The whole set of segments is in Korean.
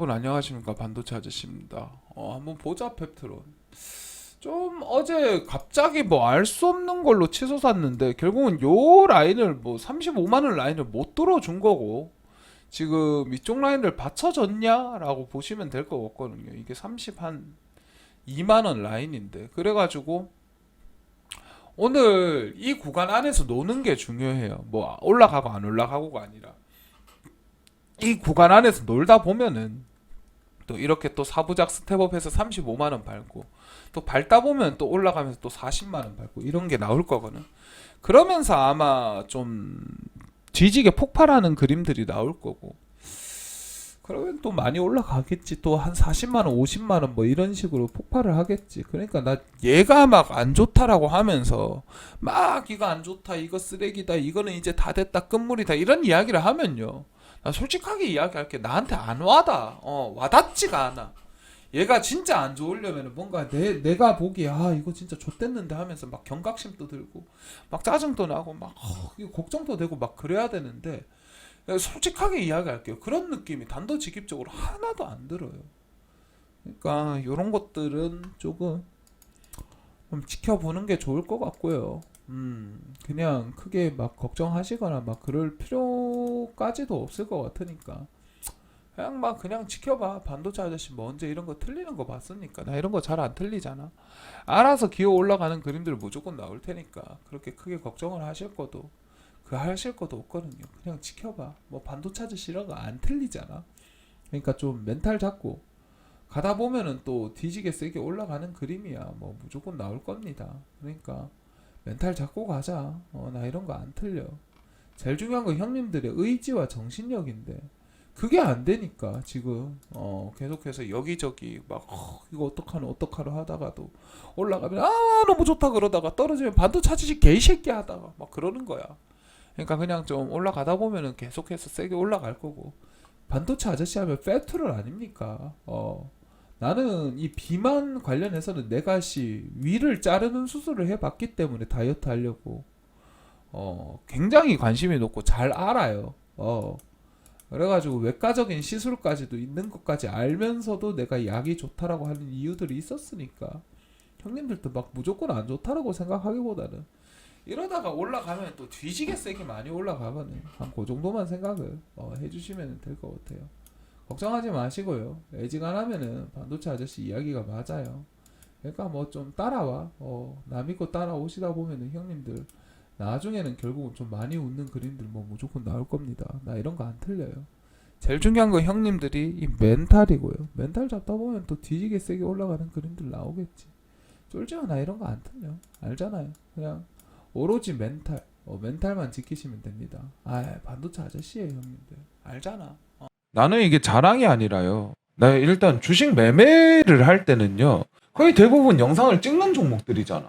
여러분 안녕하십니까 반도체 아저씨입니다. 어, 한번 보자 펩트론. 좀 어제 갑자기 뭐 알 수 없는 걸로 치솟았는데 결국은 요 라인을 뭐 35만 원 라인을 못 뚫어준 거고 지금 이쪽 라인을 받쳐줬냐라고 보시면 될 것 같거든요. 이게 30 한 2만 원 라인인데 그래가지고 오늘 이 구간 안에서 노는 게 중요해요. 뭐 올라가고 안 올라가고가 아니라 이 구간 안에서 놀다 보면은 또 이렇게 또 사부작 스텝업해서 35만 원 밟고 또 밟다 보면 또 올라가면서 또 40만 원 밟고 이런 게 나올 거거든. 그러면서 아마 좀 뒤지게 폭발하는 그림들이 나올 거고. 그러면 또 많이 올라가겠지. 또 한 40만 원, 50만 원 뭐 이런 식으로 폭발을 하겠지. 그러니까 나 얘가 막 안 좋다라고 하면서 막 이거 안 좋다, 이거 쓰레기다, 이거는 이제 다 됐다, 끝물이다 이런 이야기를 하면요. 나 솔직하게 이야기할게. 나한테 안 와다. 어, 와닿지가 않아. 얘가 진짜 안 좋으려면 뭔가 내, 내가 보기에 아 이거 진짜 좆됐는데 하면서 막 경각심도 들고 막 짜증도 나고 막 어, 걱정도 되고 막 그래야 되는데 솔직하게 이야기할게요. 그런 느낌이 단도직입적으로 하나도 안 들어요. 그러니까 이런 것들은 조금 좀 지켜보는 게 좋을 것 같고요. 음, 그냥 크게 막 걱정하시거나 막 그럴 필요 까지도 없을 것 같으니까. 그냥 막 그냥 지켜봐. 반도체 아저씨 뭐 언제 이런 거 틀리는 거 봤으니까. 나 이런 거 잘 안 틀리잖아. 알아서 기어 올라가는 그림들 무조건 나올 테니까. 그렇게 크게 걱정을 하실 것도 그 하실 것도 없거든요. 그냥 지켜봐. 뭐 반도체 아저씨 이런 거 안 틀리잖아. 그러니까 좀 멘탈 잡고 가다 보면은 또 뒤지게 세게 올라가는 그림이야. 뭐 무조건 나올 겁니다. 그러니까 멘탈 잡고 가자. 어, 나 이런 거 안 틀려. 제일 중요한 건 형님들의 의지와 정신력인데 그게 안 되니까 지금 어, 계속해서 여기저기 막 어, 이거 어떡하노 어떡하노 하다가도 올라가면 아 너무 좋다 그러다가 떨어지면 반도 찾으시 개새끼 하다가 막 그러는 거야. 그러니까 그냥 좀 올라가다 보면은 계속해서 세게 올라갈 거고 반도체 아저씨 하면 페트롤 아닙니까? 어. 나는 이 비만 관련해서는 내가 씨 위를 자르는 수술을 해봤기 때문에 다이어트 하려고 어 굉장히 관심이 높고 잘 알아요. 어 그래가지고 외과적인 시술까지도 있는 것까지 알면서도 내가 약이 좋다라고 하는 이유들이 있었으니까 형님들도 막 무조건 안 좋다라고 생각하기보다는 이러다가 올라가면 또 뒤지게 세게 많이 올라가거든 한그 정도만 생각을 어, 해주시면 될 것 같아요. 걱정하지 마시고요. 애지간하면은 반도체 아저씨 이야기가 맞아요. 그러니까 뭐 좀 따라와. 어, 나 믿고 따라오시다 보면은 형님들 나중에는 결국은 좀 많이 웃는 그림들 뭐 무조건 나올 겁니다. 나 이런 거 안 틀려요. 제일 중요한 건 형님들이 이 멘탈이고요. 멘탈 잡다 보면 또 뒤지게 세게 올라가는 그림들 나오겠지. 쫄지마 나 이런 거 안 틀려. 알잖아요. 그냥 오로지 멘탈. 어, 멘탈만 지키시면 됩니다. 아, 반도체 아저씨예요, 형님들. 알잖아. 나는 이게 자랑이 아니라요. 나 일단 주식 매매를 할 때는요. 거의 대부분 영상을 찍는 종목들이잖아.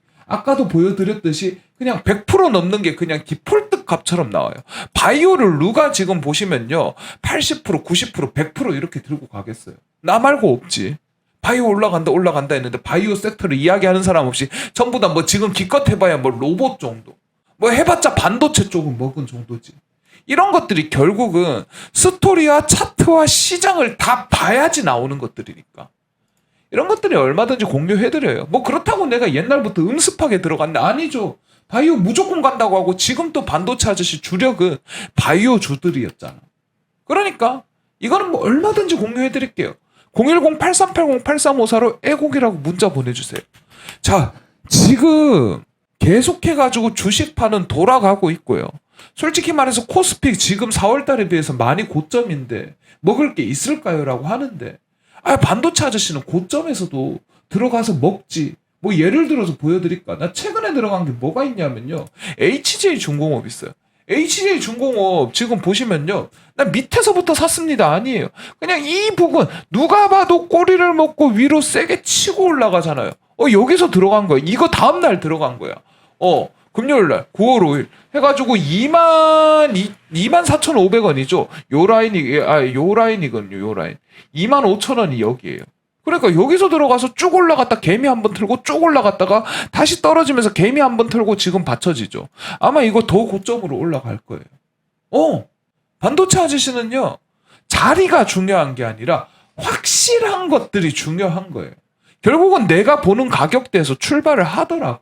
아까도 보여드렸듯이 그냥 100% 넘는 게 그냥 디폴트 값처럼 나와요. 바이오를 누가 지금 보시면요. 80%, 90%, 100% 이렇게 들고 가겠어요. 나 말고 없지. 바이오 올라간다, 올라간다 했는데 바이오 섹터를 이야기하는 사람 없이 전부 다 뭐 지금 기껏 해봐야 뭐 로봇 정도. 뭐 해봤자 반도체 쪽은 먹은 정도지. 이런 것들이 결국은 스토리와 차트와 시장을 다 봐야지 나오는 것들이니까. 이런 것들이 얼마든지 공유해드려요. 뭐 그렇다고 내가 옛날부터 음습하게 들어갔는데 아니죠. 바이오 무조건 간다고 하고 지금 또 반도체 아저씨 주력은 바이오 주들이었잖아. 그러니까 이거는 뭐 얼마든지 공유해드릴게요. 010-8380-8354로 애곡이라고 문자 보내주세요. 자, 지금 계속해가지고 주식파는 돌아가고 있고요. 솔직히 말해서 코스피 지금 4월 달에 비해서 많이 고점인데 먹을 게 있을까요? 라고 하는데 아, 반도체 아저씨는 고점에서도 들어가서 먹지. 뭐 예를 들어서 보여드릴까? 나 최근에 들어간 게 뭐가 있냐면요. HJ 중공업 있어요. HJ 중공업 지금 보시면요. 나 밑에서부터 샀습니다. 아니에요. 그냥 이 부분 누가 봐도 꼬리를 먹고 위로 세게 치고 올라가잖아요. 어, 여기서 들어간 거야. 이거 다음 날 들어간 거야. 어, 금요일 날 9월 5일 해가지고 2만 2, 만 4,500원이죠. 요 라인이 아요 라인이거든요. 요 라인 2만 5천 원이 여기에요. 그러니까 여기서 들어가서 쭉 올라갔다 개미 한 번 틀고 쭉 올라갔다가 다시 떨어지면서 개미 한 번 틀고 지금 받쳐지죠. 아마 이거 더 고점으로 올라갈 거예요. 어 반도체 아저씨는요 자리가 중요한 게 아니라 확실한 것들이 중요한 거예요. 결국은 내가 보는 가격대에서 출발을 하더라고.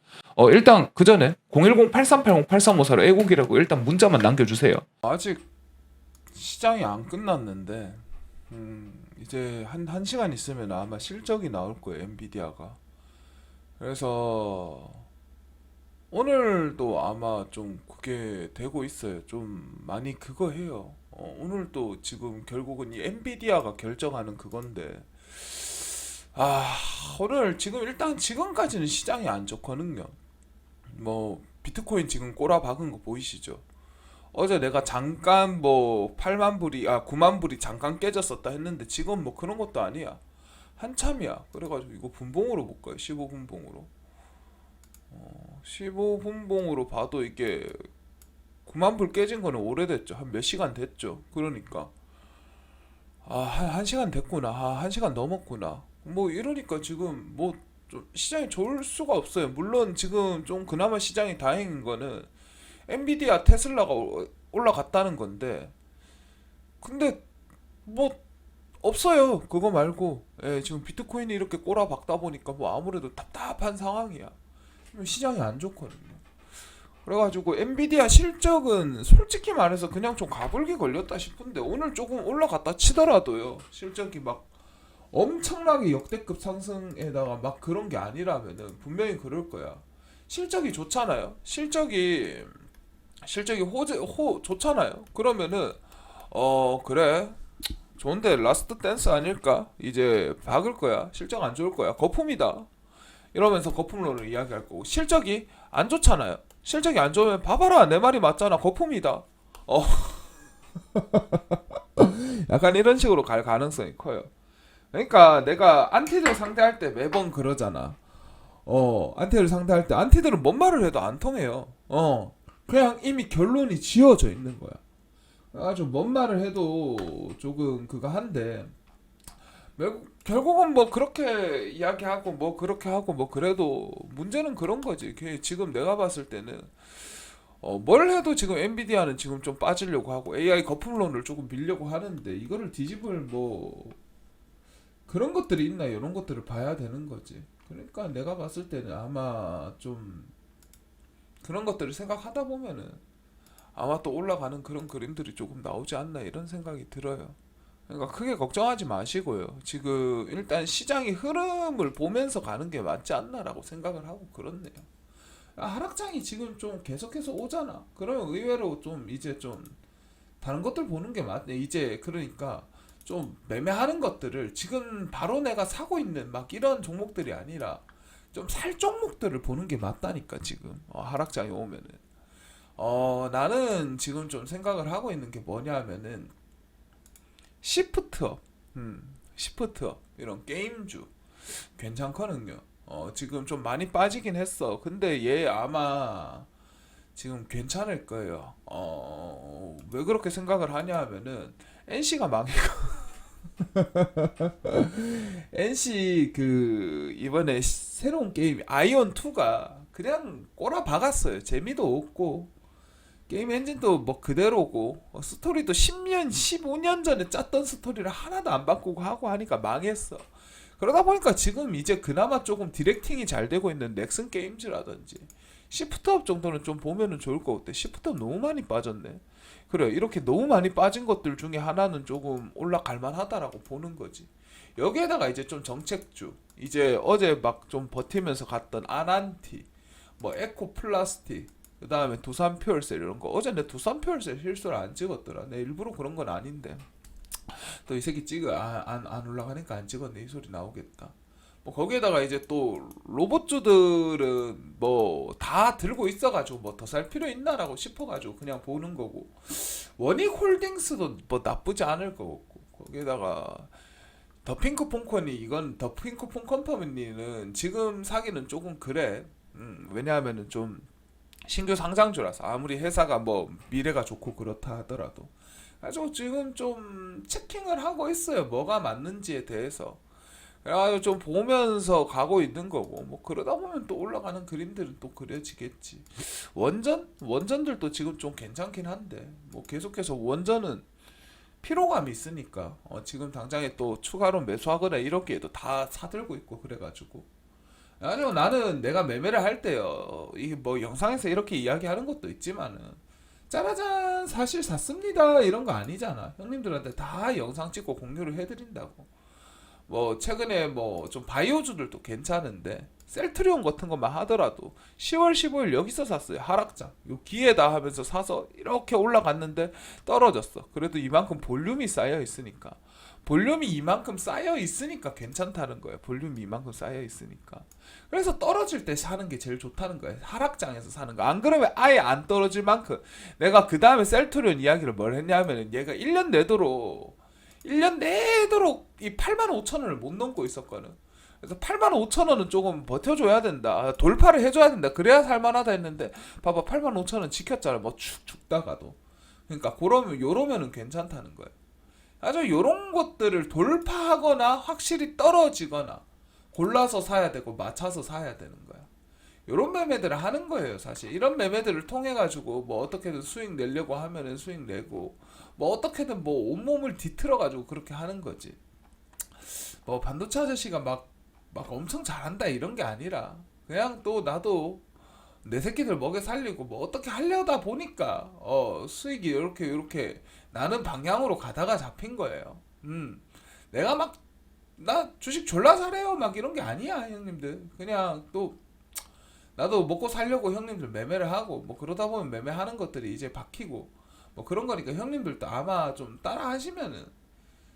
어, 일단 그 전에 010-8380-8354로 애곡이라고 일단 문자만 남겨주세요. 아직 시장이 안 끝났는데 음, 이제 한, 한 시간 있으면 아마 실적이 나올 거예요 엔비디아가. 그래서 오늘도 아마 좀 그게 되고 있어요. 좀 많이 그거 해요. 어, 오늘도 지금 결국은 이 엔비디아가 결정하는 그건데 아 오늘 지금 일단 지금까지는 시장이 안 좋거든요 뭐 비트코인 지금 꼬라 박은 거 보이시죠 어제 내가 잠깐 뭐 8만 불이 아 9만 불이 잠깐 깨졌었다 했는데 지금 뭐 그런 것도 아니야. 한참이야. 그래가지고 이거 분봉으로 볼까요? 15분봉으로. 어, 15분봉으로 봐도 이게 9만 불 깨진 거는 오래됐죠. 한 몇 시간 됐죠. 그러니까 아, 한, 한 시간 됐구나. 아, 한 시간 넘었구나. 뭐 이러니까 지금 뭐 좀 시장이 좋을 수가 없어요. 물론 지금 좀 그나마 시장이 다행인 거는 엔비디아 테슬라가 오- 올라갔다는 건데 근데 뭐 없어요. 그거 말고. 예, 지금 비트코인이 이렇게 꼬라박다 보니까 뭐 아무래도 답답한 상황이야. 시장이 안 좋거든요. 그래가지고 엔비디아 실적은 솔직히 말해서 그냥 좀 가불기 걸렸다 싶은데 오늘 조금 올라갔다 치더라도요. 실적이 막 엄청나게 역대급 상승에다가 막 그런 게 아니라면은 분명히 그럴 거야 실적이 좋잖아요 실적이 실적이 호재 호 좋잖아요. 그러면은 어 그래 좋은데 라스트 댄스 아닐까? 이제 박을 거야. 실적 안 좋을 거야. 거품이다. 이러면서 거품론을 이야기할 거고 실적이 안 좋잖아요. 실적이 안 좋으면 봐봐라 내 말이 맞잖아 거품이다. 어. 약간 이런 식으로 갈 가능성이 커요. 그러니까 내가 안티들 상대할 때 매번 그러잖아. 어, 안티들 상대할 때 안티들은 뭔 말을 해도 안 통해요. 어, 그냥 이미 결론이 지어져 있는 거야. 아주 뭔 말을 해도 조금 그거 한데 결국- 결국은 뭐 그렇게 이야기하고 뭐 그렇게 하고 뭐 그래도 문제는 그런 거지. 지금 내가 봤을 때는 어, 뭘 해도 지금 엔비디아는 지금 좀 빠지려고 하고 AI 거품론을 조금 밀려고 하는데 이거를 뒤집을 뭐 그런 것들이 있나 이런 것들을 봐야 되는 거지. 그러니까 내가 봤을 때는 아마 좀 그런 것들을 생각하다 보면은 아마 또 올라가는 그런 그림들이 조금 나오지 않나 이런 생각이 들어요. 그러니까 크게 걱정하지 마시고요. 지금 일단 시장의 흐름을 보면서 가는 게 맞지 않나라고 생각을 하고 그렇네요. 아, 하락장이 지금 좀 계속해서 오잖아. 그러면 의외로 좀 이제 좀 다른 것들 보는 게 맞네. 이제 그러니까 좀 매매하는 것들을 지금 바로 내가 사고 있는 막 이런 종목들이 아니라 좀 살 종목들을 보는 게 맞다니까 지금. 어, 하락장이 오면은. 어 나는 지금 좀 생각을 하고 있는 게 뭐냐면은 시프트업. 음 시프트업. 이런 게임주. 괜찮거든요. 어 지금 좀 많이 빠지긴 했어. 근데 얘 아마 지금 괜찮을 거예요. 어 왜 그렇게 생각을 하냐 하면은 NC가 망해 NC 그 이번에 시- 새로운 게임 아이온 2가 그냥 꼬라 박았어요. 재미도 없고 게임 엔진도 뭐 그대로고 어, 스토리도 10년, 15년 전에 짰던 스토리를 하나도 안 바꾸고 하고 하니까 망했어. 그러다 보니까 지금 이제 그나마 조금 디렉팅이 잘 되고 있는 넥슨 게임즈라든지 시프트업 정도는 좀 보면은 좋을 것 같아. 시프트업 너무 많이 빠졌네. 그래 이렇게 너무 많이 빠진 것들 중에 하나는 조금 올라갈 만하다라고 보는 거지. 여기에다가 이제 좀 정책주. 이제 어제 막 좀 버티면서 갔던 아난티 뭐 에코 플라스틱 그 다음에 두산 퓨얼셀 이런 거. 어제 내 두산 퓨얼셀 실수를 안 찍었더라. 내 일부러 그런 건 아닌데. 또 이 새끼 찍어. 아, 안, 안 올라가니까 안 찍었네. 이 소리 나오겠다 뭐 거기에다가 이제 또 로봇주들은 뭐 다 들고 있어가지고 뭐 더 살 필요 있나라고 싶어가지고 그냥 보는 거고. 원익 홀딩스도 뭐 나쁘지 않을 것 같고. 거기에다가 더 핑크 퐁콘이 이건 더 핑크 퐁 컴퍼니는 지금 사기는 조금 그래. 음, 왜냐하면은 좀 신규 상장주라서 아무리 회사가 뭐 미래가 좋고 그렇다 하더라도. 아주 지금 좀 체킹을 하고 있어요. 뭐가 맞는지에 대해서 그래가지고 좀 보면서 가고 있는 거고. 뭐 그러다 보면 또 올라가는 그림들은 또 그려지겠지. 원전 원전들도 지금 좀 괜찮긴 한데 뭐 계속해서 원전은 피로감이 있으니까 어, 지금 당장에 또 추가로 매수하거나 이렇게도 다 사들고 있고 그래가지고. 아니요 나는 내가 매매를 할 때요 이게 뭐 영상에서 이렇게 이야기하는 것도 있지만은 짜라잔 사실 샀습니다. 이런 거 아니잖아. 형님들한테 다 영상 찍고 공유를 해드린다고 뭐 최근에 뭐 좀 바이오주들도 괜찮은데 셀트리온 같은 것만 하더라도 10월 15일 여기서 샀어요 하락장. 요 기회다 하면서 사서 이렇게 올라갔는데 떨어졌어. 그래도 이만큼 볼륨이 쌓여 있으니까. 볼륨이 이만큼 쌓여 있으니까 괜찮다는 거예요. 볼륨이 이만큼 쌓여 있으니까. 그래서 떨어질 때 사는 게 제일 좋다는 거예요. 하락장에서 사는 거. 안 그러면 아예 안 떨어질 만큼. 내가 그 다음에 셀트리온 이야기를 뭘 했냐면은 얘가 1년 내도록 1년 내도록 이 8만 5천 원을 못 넘고 있었거든. 그래서 8만 5천 원은 조금 버텨줘야 된다. 돌파를 해줘야 된다. 그래야 살만하다 했는데 봐봐 8만 5천 원 지켰잖아. 뭐 축 죽다가도. 그러니까 그러면 요러면은 괜찮다는 거예요. 아주 요런 것들을 돌파하거나 확실히 떨어지거나 골라서 사야 되고 맞춰서 사야 되는 거야. 요런 매매들을 하는 거예요, 사실. 이런 매매들을 통해 가지고 뭐 어떻게든 수익 내려고 하면은 수익 내고 뭐 어떻게든 뭐 온몸을 뒤틀어 가지고 그렇게 하는 거지. 뭐 반도체 아저씨가 막 막 엄청 잘한다 이런 게 아니라 그냥 또 나도 내 새끼들 먹여 살리고 뭐 어떻게 하려다 보니까 어 수익이 이렇게 이렇게 나는 방향으로 가다가 잡힌 거예요. 음. 내가 막 나 주식 졸라 잘해요 막 이런 게 아니야 형님들 그냥 또 나도 먹고 살려고 형님들 매매를 하고 뭐 그러다 보면 매매하는 것들이 이제 박히고 뭐 그런 거니까 형님들도 아마 좀 따라 하시면은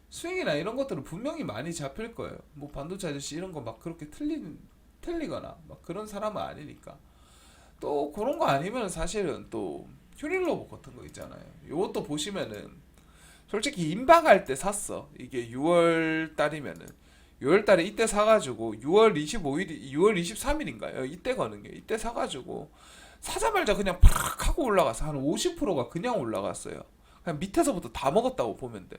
수익이나 이런 것들은 분명히 많이 잡힐 거예요. 뭐 반도체 아저씨 이런 거 막 그렇게 틀린 틀리거나 막 그런 사람은 아니니까. 또 그런 거 아니면 사실은 또 휴닐로버 같은 거 있잖아요. 요것도 보시면은 솔직히 임박할 때 샀어. 이게 6월 달이면은 6월 달에 이때 사가지고 6월 25일, 6월 23일인가요? 이때 거는 게 이때 사가지고 사자말자 그냥 팍 하고 올라가서 한 50%가 그냥 올라갔어요. 그냥 밑에서부터 다 먹었다고 보면 돼.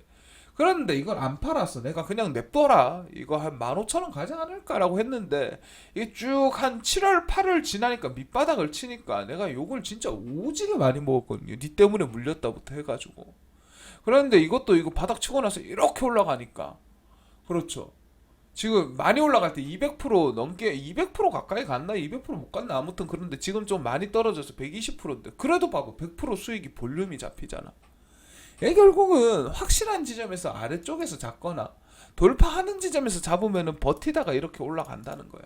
그런데 이걸 안 팔았어. 내가 그냥 냅둬라. 이거 한 15,000원 가지 않을까라고 했는데 이게 쭉 한 7월, 8월 지나니까 밑바닥을 치니까 내가 욕을 진짜 오지게 많이 먹었거든요. 니 때문에 물렸다부터 해가지고. 그런데 이것도 이거 바닥 치고 나서 이렇게 올라가니까 그렇죠. 지금 많이 올라갈 때 200% 넘게 200% 가까이 갔나? 200%못 갔나? 아무튼 그런데 지금 좀 많이 떨어져서 120%인데 그래도 봐봐. 100% 수익이 볼륨이 잡히잖아. 얘 결국은 확실한 지점에서 아래쪽에서 잡거나 돌파하는 지점에서 잡으면은 버티다가 이렇게 올라간다는 거야.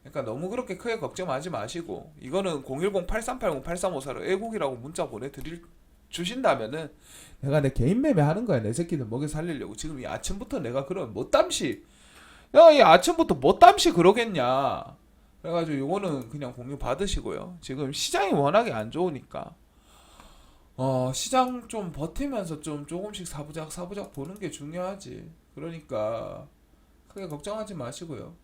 그러니까 너무 그렇게 크게 걱정하지 마시고 이거는 010-8380-8354로 애국이라고 문자 보내드릴 주신다면은 내가 내 개인 매매 하는 거야. 내 새끼들 먹여 살리려고. 지금 이 아침부터 내가 그런 뭐 땀시 야 이 아침부터 뭐 땀시 그러겠냐. 그래가지고 요거는 그냥 공유 받으시고요. 지금 시장이 워낙에 안 좋으니까. 어 시장 좀 버티면서 좀 조금씩 사부작 사부작 보는 게 중요하지. 그러니까 크게 걱정하지 마시고요.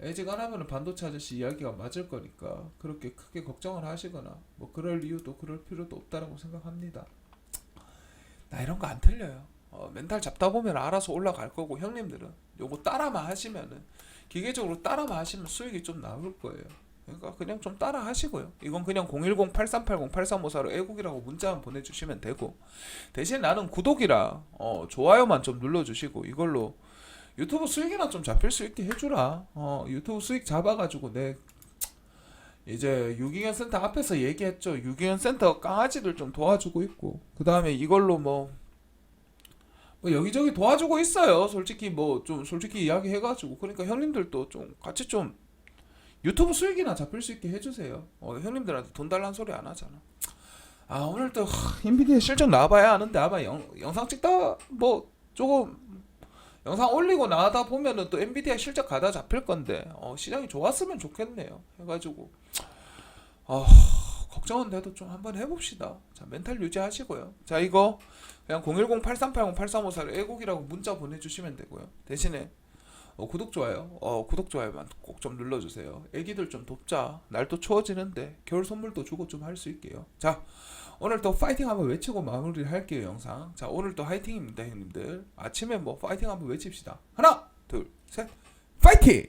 애지간하면 반도체 아저씨 이야기가 맞을 거니까 그렇게 크게 걱정을 하시거나 뭐 그럴 이유도 그럴 필요도 없다라고 생각합니다. 나 이런 거 안 틀려요. 어, 멘탈 잡다 보면 알아서 올라갈 거고 형님들은 요거 따라만 하시면은 기계적으로 따라만 하시면 수익이 좀 나올 거예요. 그러니까 그냥 좀 따라 하시고요. 이건 그냥 010-8380-8354로 애국이라고 문자만 보내주시면 되고 대신 나는 구독이랑 어, 좋아요만 좀 눌러주시고 이걸로 유튜브 수익이나 좀 잡힐 수 있게 해주라. 어, 유튜브 수익 잡아가지고 내 이제 유기견 센터 앞에서 얘기했죠. 유기견 센터 강아지들 좀 도와주고 있고 그 다음에 이걸로 뭐, 뭐 여기저기 도와주고 있어요. 솔직히 뭐 좀 솔직히 이야기해가지고 그러니까 형님들도 좀 같이 좀 유튜브 수익이나 잡힐 수 있게 해주세요. 어, 형님들한테 돈 달라는 소리 안 하잖아. 아 오늘 또 하, 인비디아 실적 나와봐야 하는데 아마 영, 영상 찍다 뭐 조금 영상 올리고 나가다 보면은 또 엔비디아 실적 가다 잡힐 건데 어, 시장이 좋았으면 좋겠네요. 해가지고 어, 걱정은 돼도 좀 한번 해봅시다. 자 멘탈 유지하시고요. 자 이거 그냥 010-8380-8354로 애국이라고 문자 보내주시면 되고요. 대신에 어, 구독 좋아요. 어, 구독 좋아요만 꼭 좀 눌러주세요. 애기들 좀 돕자. 날도 추워지는데 겨울 선물도 주고 좀 할 수 있게요. 자 오늘 또 파이팅 한번 외치고 마무리를 할게요 영상. 자 오늘 또 화이팅입니다 형님들. 아침에 뭐 파이팅 한번 외칩시다. 하나 둘 셋 파이팅!